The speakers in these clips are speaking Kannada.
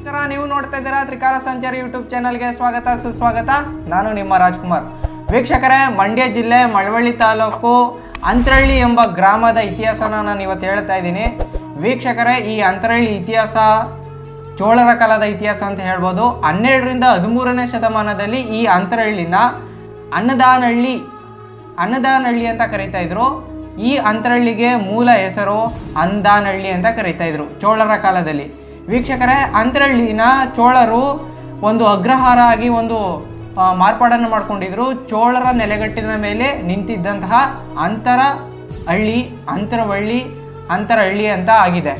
ನಮಸ್ಕಾರ ನೀವು ನೋಡ್ತಾ ಇದ್ದೀರಾ ತ್ರಿಕಾಲ ಸಂಚಾರಿ ಯೂಟ್ಯೂಬ್ ಚಾನಲ್ಗೆ ಸ್ವಾಗತ, ಸುಸ್ವಾಗತ. ನಾನು ನಿಮ್ಮ ರಾಜ್ಕುಮಾರ್. ವೀಕ್ಷಕರೇ, ಮಂಡ್ಯ ಜಿಲ್ಲೆ ಮಳವಳ್ಳಿ ತಾಲೂಕು ಅಂತರಳ್ಳಿ ಎಂಬ ಗ್ರಾಮದ ಇತಿಹಾಸನ ನಾನು ಇವತ್ತು ಹೇಳ್ತಾ ಇದ್ದೀನಿ. ವೀಕ್ಷಕರೇ, ಈ ಅಂತರಳ್ಳಿ ಇತಿಹಾಸ, ಚೋಳರ ಕಾಲದ ಇತಿಹಾಸ ಅಂತ ಹೇಳ್ಬೋದು. ಹನ್ನೆರಡರಿಂದ ಹದಿಮೂರನೇ ಶತಮಾನದಲ್ಲಿ ಈ ಅಂತರಳ್ಳಿನ ಅನ್ನದಾನಹಳ್ಳಿ ಅನ್ನದಾನಹಳ್ಳಿ ಅಂತ ಕರೀತಾ ಇದ್ರು. ಈ ಅಂತರಳ್ಳಿಗೆ ಮೂಲ ಹೆಸರು ಅಂದಾನಹಳ್ಳಿ ಅಂತ ಕರೀತಾ ಇದ್ರು, ಚೋಳರ ಕಾಲದಲ್ಲಿ. ವೀಕ್ಷಕರೇ ಅಂತರಹಳ್ಳಿನ ಚೋಳರು ಒಂದು ಅಗ್ರಹಾರ ಆಗಿ ಒಂದು ಮಾರ್ಪಾಡನ್ನು ಮಾಡ್ಕೊಂಡಿದ್ರು. ಚೋಳರ ನೆಲೆಗಟ್ಟಿನ ಮೇಲೆ ನಿಂತಿದ್ದಂತಹ ಅಂತರ ಹಳ್ಳಿ, ಅಂತರವಳ್ಳಿ, ಅಂತರಹಳ್ಳಿ ಅಂತ ಆಗಿದೆ.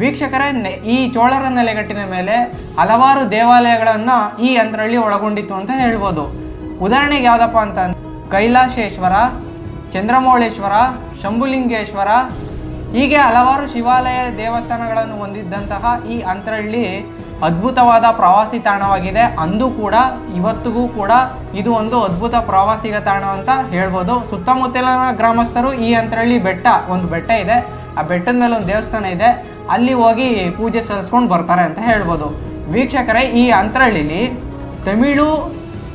ವೀಕ್ಷಕರೇ ಈ ಚೋಳರ ನೆಲೆಗಟ್ಟಿನ ಮೇಲೆ ಹಲವಾರು ದೇವಾಲಯಗಳನ್ನು ಈ ಅಂತರಹಳ್ಳಿ ಒಳಗೊಂಡಿತ್ತು ಅಂತ ಹೇಳ್ಬೋದು. ಉದಾಹರಣೆಗೆ ಯಾವುದಪ್ಪ ಅಂತ ಕೈಲಾಸೇಶ್ವರ ಚಂದ್ರಮೌಳೇಶ್ವರ, ಶಂಭುಲಿಂಗೇಶ್ವರ ಹೀಗೆ ಹಲವಾರು ಶಿವಾಲಯ ದೇವಸ್ಥಾನಗಳನ್ನು ಹೊಂದಿದ್ದಂತಹ ಈ ಅಂತರಹಳ್ಳಿ ಅದ್ಭುತವಾದ ಪ್ರವಾಸಿ ತಾಣವಾಗಿದೆ. ಅಂದು ಕೂಡ, ಇವತ್ತಿಗೂ ಕೂಡ ಇದು ಒಂದು ಅದ್ಭುತ ಪ್ರವಾಸಿಗ ತಾಣ ಅಂತ ಹೇಳ್ಬೋದು. ಸುತ್ತಮುತ್ತಲಿನ ಗ್ರಾಮಸ್ಥರು ಈ ಅಂತರಹಳ್ಳಿ ಬೆಟ್ಟ, ಒಂದು ಬೆಟ್ಟ ಇದೆ. ಆ ಬೆಟ್ಟದ ಮೇಲೆ ಒಂದು ದೇವಸ್ಥಾನ ಇದೆ. ಅಲ್ಲಿ ಹೋಗಿ ಪೂಜೆ ಸಲ್ಲಿಸ್ಕೊಂಡು ಬರ್ತಾರೆ ಅಂತ ಹೇಳ್ಬೋದು. ವೀಕ್ಷಕರೇ, ಈ ಅಂತರಹಳ್ಳಿಲಿ ತಮಿಳು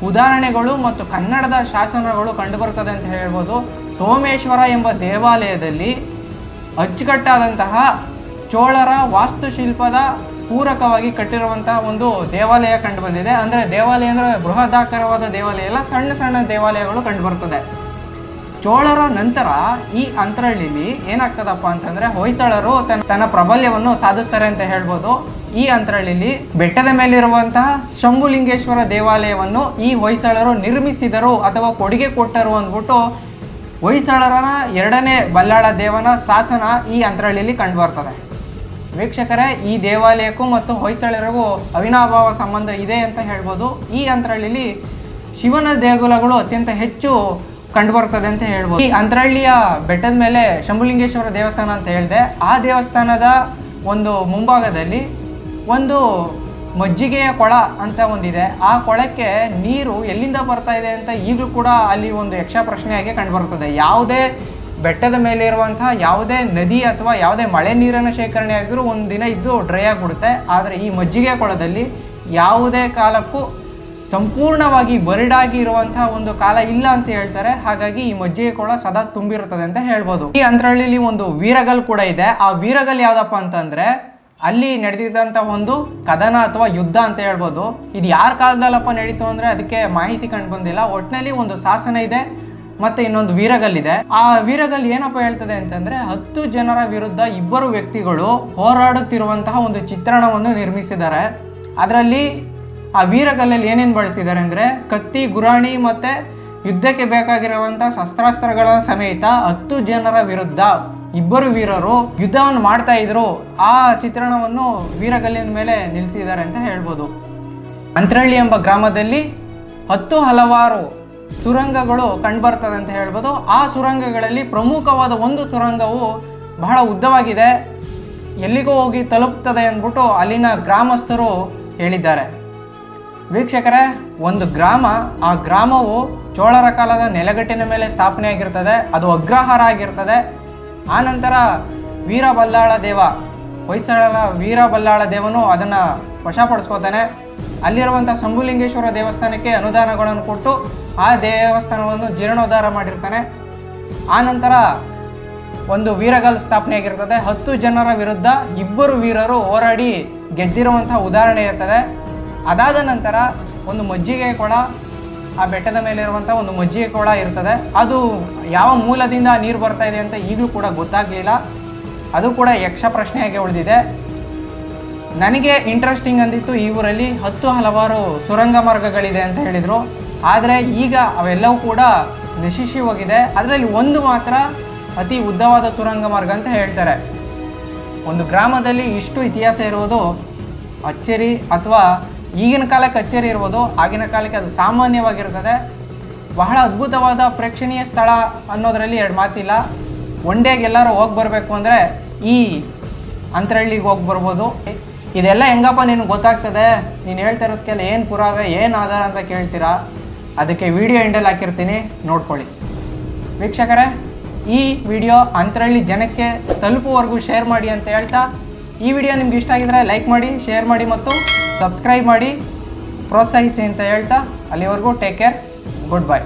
ಉದಾಹರಣೆಗಳು ಮತ್ತು ಕನ್ನಡದ ಶಾಸನಗಳು ಕಂಡುಬರ್ತದೆ ಅಂತ ಹೇಳ್ಬೋದು. ಸೋಮೇಶ್ವರ ಎಂಬ ದೇವಾಲಯದಲ್ಲಿ ಅಚ್ಚುಕಟ್ಟಾದಂತಹ ಚೋಳರ ವಾಸ್ತುಶಿಲ್ಪದ ಪೂರಕವಾಗಿ ಕಟ್ಟಿರುವಂತಹ ಒಂದು ದೇವಾಲಯ ಕಂಡುಬಂದಿದೆ. ಅಂದರೆ ದೇವಾಲಯ ಅಂದರೆ ಬೃಹದಾಕಾರವಾದ ದೇವಾಲಯ ಎಲ್ಲ ಸಣ್ಣ ಸಣ್ಣ ದೇವಾಲಯಗಳು ಕಂಡುಬರ್ತದೆ. ಚೋಳರ ನಂತರ ಈ ಅಂತರಳ್ಳಿಲಿ ಏನಾಗ್ತದಪ್ಪ ಅಂತಂದ್ರೆ ಹೊಯ್ಸಳರು ತನ್ನ ತನ್ನ ಪ್ರಾಬಲ್ಯವನ್ನು ಸಾಧಿಸ್ತಾರೆ ಅಂತ ಹೇಳ್ಬೋದು. ಈ ಅಂತರಳ್ಳಿಲಿ ಬೆಟ್ಟದ ಮೇಲಿರುವಂತಹ ಶಂಭುಲಿಂಗೇಶ್ವರ ದೇವಾಲಯವನ್ನು ಈ ಹೊಯ್ಸಳರು ನಿರ್ಮಿಸಿದರು ಅಥವಾ ಕೊಡುಗೆ ಕೊಟ್ಟರು ಅಂದ್ಬಿಟ್ಟು ಹೊಯ್ಸಳರ ಎರಡನೇ ಬಲ್ಲಾಳ ದೇವನ ಶಾಸನ ಈ ಅಂತರಳ್ಳಿಯಲ್ಲಿ ಕಂಡುಬರ್ತದೆ. ವೀಕ್ಷಕರೇ, ಈ ದೇವಾಲಯಕ್ಕೂ ಮತ್ತು ಹೊಯ್ಸಳರಿಗೂ ಅವಿನಾಭಾವ ಸಂಬಂಧ ಇದೆ ಅಂತ ಹೇಳ್ಬೋದು. ಈ ಅಂತರಹಳ್ಳಿಲಿ ಶಿವನ ದೇಗುಲಗಳು ಅತ್ಯಂತ ಹೆಚ್ಚು ಕಂಡುಬರ್ತದೆ ಅಂತ ಹೇಳ್ಬೋದು. ಈ ಅಂತರಳ್ಳಿಯ ಬೆಟ್ಟದ ಮೇಲೆ ಶಂಭುಲಿಂಗೇಶ್ವರ ದೇವಸ್ಥಾನ ಅಂತ ಹೇಳಿದೆ, ಆ ದೇವಸ್ಥಾನದ ಒಂದು ಮುಂಭಾಗದಲ್ಲಿ ಒಂದು ಮಜ್ಜಿಗೆಯ ಕೊಳ ಅಂತ ಒಂದಿದೆ. ಆ ಕೊಳಕ್ಕೆ ನೀರು ಎಲ್ಲಿಂದ ಬರ್ತಾ ಇದೆ ಅಂತ ಈಗಲೂ ಕೂಡ ಅಲ್ಲಿ ಒಂದು ಯಕ್ಷ ಪ್ರಶ್ನೆಯಾಗಿ ಕಂಡುಬರ್ತದೆ ಯಾವುದೇ ಬೆಟ್ಟದ ಮೇಲೆ ಇರುವಂತಹ ಯಾವುದೇ ನದಿ ಅಥವಾ ಯಾವುದೇ ಮಳೆ ನೀರನ್ನು ಶೇಖರಣೆ ಆಗಿದ್ರೂ ಒಂದು ದಿನ ಇದ್ದು ಡ್ರೈ ಆಗಿಬಿಡುತ್ತೆ ಆದರೆ ಈ ಮಜ್ಜಿಗೆ ಕೊಳದಲ್ಲಿ ಯಾವುದೇ ಕಾಲಕ್ಕೂ ಸಂಪೂರ್ಣವಾಗಿ ಬರಿಡಾಗಿ ಇರುವಂತಹ ಒಂದು ಕಾಲ ಇಲ್ಲ ಅಂತ ಹೇಳ್ತಾರೆ. ಹಾಗಾಗಿ ಈ ಮಜ್ಜಿಗೆ ಕೊಳ ಸದಾ ತುಂಬಿರುತ್ತದೆ ಅಂತ ಹೇಳ್ಬೋದು. ಈ ಅಂತರಹಳ್ಳಿಲಿ ಒಂದು ವೀರಗಲ್ ಕೂಡ ಇದೆ. ಆ ವೀರಗಲ್ ಯಾವ್ದಪ್ಪ ಅಂತಂದ್ರೆ ಅಲ್ಲಿ ನಡೆದಿದ್ದಂಥ ಒಂದು ಕದನ ಅಥವಾ ಯುದ್ಧ ಅಂತ ಹೇಳ್ಬೋದು. ಇದು ಯಾರ ಕಾಲದಲ್ಲಪ್ಪ ನಡೀತು ಅಂದ್ರೆ ಅದಕ್ಕೆ ಮಾಹಿತಿ ಕಂಡು ಬಂದಿಲ್ಲ. ಒಟ್ಟಿನಲ್ಲಿ ಒಂದು ಶಾಸನ ಇದೆ ಮತ್ತೆ ಇನ್ನೊಂದು ವೀರಗಲ್ ಇದೆ. ಆ ವೀರಗಲ್ ಏನಪ್ಪ ಹೇಳ್ತದೆ ಅಂತಂದ್ರೆ ಹತ್ತು ಜನರ ವಿರುದ್ಧ ಇಬ್ಬರು ವ್ಯಕ್ತಿಗಳು ಹೋರಾಡುತ್ತಿರುವಂತಹ ಒಂದು ಚಿತ್ರಣವನ್ನು ನಿರ್ಮಿಸಿದ್ದಾರೆ. ಅದರಲ್ಲಿ ಆ ವೀರಗಲ್ಲಲ್ಲಿ ಏನೇನು ಬಳಸಿದ್ದಾರೆ ಅಂದ್ರೆ ಕತ್ತಿ, ಗುರಾಣಿ ಮತ್ತೆ ಯುದ್ಧಕ್ಕೆ ಬೇಕಾಗಿರುವಂತಹ ಶಸ್ತ್ರಾಸ್ತ್ರಗಳ ಸಮೇತ ಹತ್ತು ಜನರ ವಿರುದ್ಧ ಇಬ್ಬರು ವೀರರು ಯುದ್ಧವನ್ನು ಮಾಡ್ತಾ ಇದ್ರು, ಆ ಚಿತ್ರಣವನ್ನು ವೀರಗಲ್ಲಿನ ಮೇಲೆ ನಿಲ್ಲಿಸಿದ್ದಾರೆ ಅಂತ ಹೇಳ್ಬೋದು. ಅಂತ್ರಳ್ಳಿ ಎಂಬ ಗ್ರಾಮದಲ್ಲಿ ಹತ್ತು ಹಲವಾರು ಸುರಂಗಗಳು ಕಂಡುಬರ್ತದೆ ಅಂತ ಹೇಳ್ಬೋದು. ಆ ಸುರಂಗಗಳಲ್ಲಿ ಪ್ರಮುಖವಾದ ಒಂದು ಸುರಂಗವು ಬಹಳ ಉದ್ದವಾಗಿದೆ. ಎಲ್ಲಿಗೂ ಹೋಗಿ ತಲುಪ್ತದೆ ಅಂದ್ಬಿಟ್ಟು ಅಲ್ಲಿನ ಗ್ರಾಮಸ್ಥರು ಹೇಳಿದ್ದಾರೆ. ವೀಕ್ಷಕರೇ, ಒಂದು ಗ್ರಾಮ, ಆ ಗ್ರಾಮವು ಚೋಳರ ಕಾಲದ ನೆಲಗಟ್ಟಿನ ಮೇಲೆ ಸ್ಥಾಪನೆ ಆಗಿರ್ತದೆ ಅದು ಅಗ್ರಹಾರ ಆಗಿರ್ತದೆ. ಆನಂತರ ವೀರಬಲ್ಲಾಳ ದೇವ, ಹೊಯ್ಸಳನ ವೀರಬಲ್ಲಾಳ ದೇವನು ಅದನ್ನು ವಶಪಡಿಸ್ಕೋತಾನೆ. ಅಲ್ಲಿರುವಂಥ ಶಂಭುಲಿಂಗೇಶ್ವರ ದೇವಸ್ಥಾನಕ್ಕೆ ಅನುದಾನಗಳನ್ನು ಕೊಟ್ಟು ಆ ದೇವಸ್ಥಾನವನ್ನು ಜೀರ್ಣೋದ್ಧಾರ ಮಾಡಿರ್ತಾನೆ. ಆನಂತರ ಒಂದು ವೀರಗಲ್ ಸ್ಥಾಪನೆ ಆಗಿರ್ತದೆ. ಹತ್ತು ಜನರ ವಿರುದ್ಧ ಇಬ್ಬರು ವೀರರು ಹೋರಾಡಿ ಗೆದ್ದಿರುವಂತಹ ಉದಾಹರಣೆ ಇರ್ತದೆ. ಅದಾದ ನಂತರ ಒಂದು ಮಜ್ಜಿಗೆ ಕೊಳ ಆ ಬೆಟ್ಟದ ಮೇಲೆ ಇರುವಂಥ ಒಂದು ಮಜ್ಜಿಗೆ ಕೊಳ ಇರ್ತದೆ. ಅದು ಯಾವ ಮೂಲದಿಂದ ನೀರು ಬರ್ತಾ ಇದೆ ಅಂತ ಈಗಲೂ ಕೂಡ ಗೊತ್ತಾಗಲಿಲ್ಲ. ಅದು ಕೂಡ ಯಕ್ಷ ಪ್ರಶ್ನೆಯಾಗಿ ಉಳಿದಿದೆ. ನನಗೆ ಇಂಟ್ರೆಸ್ಟಿಂಗ್ ಅಂದಿತ್ತು ಈ ಊರಲ್ಲಿ ಹತ್ತು ಹಲವಾರು ಸುರಂಗ ಮಾರ್ಗಗಳಿದೆ ಅಂತ ಹೇಳಿದರು. ಆದರೆ ಈಗ ಅವೆಲ್ಲವೂ ಕೂಡ ನಶಿಸಿ ಹೋಗಿದೆ. ಅದರಲ್ಲಿ ಒಂದು ಮಾತ್ರ ಅತಿ ಉದ್ದವಾದ ಸುರಂಗ ಮಾರ್ಗ ಅಂತ ಹೇಳ್ತಾರೆ. ಒಂದು ಗ್ರಾಮದಲ್ಲಿ ಇಷ್ಟು ಇತಿಹಾಸ ಇರುವುದು ಅಚ್ಚರಿ ಅಥವಾ ಈಗಿನ ಕಾಲಕ್ಕೆ ಅಚ್ಚರಿ ಇರ್ಬೋದು, ಆಗಿನ ಕಾಲಕ್ಕೆ ಅದು ಸಾಮಾನ್ಯವಾಗಿರ್ತದೆ. ಬಹಳ ಅದ್ಭುತವಾದ ಪ್ರೇಕ್ಷಣೀಯ ಸ್ಥಳ ಅನ್ನೋದರಲ್ಲಿ ಎರಡು ಮಾತಿಲ್ಲ. ಒನ್ ಡೇಗೆ ಎಲ್ಲರೂ ಹೋಗಿ ಬರಬೇಕು ಅಂದರೆ ಈ ಅಂತರಳ್ಳಿಗೆ ಹೋಗಿ ಬರ್ಬೋದು. ಇದೆಲ್ಲ ಹೆಂಗಪ್ಪ ನಿನಗೆ ಗೊತ್ತಾಗ್ತದೆ? ನೀನು ಹೇಳ್ತಾ ಇರೋದಕ್ಕೆಲ್ಲ ಏನು ಪುರಾವೆ, ಏನು ಆಧಾರ ಅಂತ ಕೇಳ್ತೀರಾ? ಅದಕ್ಕೆ ವಿಡಿಯೋ ಎಂಡಲ್ಲಿ ಹಾಕಿರ್ತೀನಿ, ನೋಡ್ಕೊಳ್ಳಿ. ವೀಕ್ಷಕರೇ, ಈ ವಿಡಿಯೋ ಅಂತರಳ್ಳಿ ಜನಕ್ಕೆ ತಲುಪುವವರೆಗೂ ಶೇರ್ ಮಾಡಿ ಅಂತ ಹೇಳ್ತಾ ಈ ವಿಡಿಯೋ ನಿಮ್ಗೆ ಇಷ್ಟ ಆಗಿದ್ರೆ ಲೈಕ್ ಮಾಡಿ ಶೇರ್ ಮಾಡಿ ಮತ್ತು ಸಬ್ಸ್ಕ್ರೈಬ್ ಮಾಡಿ. ಪ್ರೋತ್ಸಾಹಿಸಿ ಅಂತ ಹೇಳ್ತಾ ಅಲ್ಲಿವರೆಗೂ ಟೇಕ್ ಕೇರ್ ಗುಡ್ ಬೈ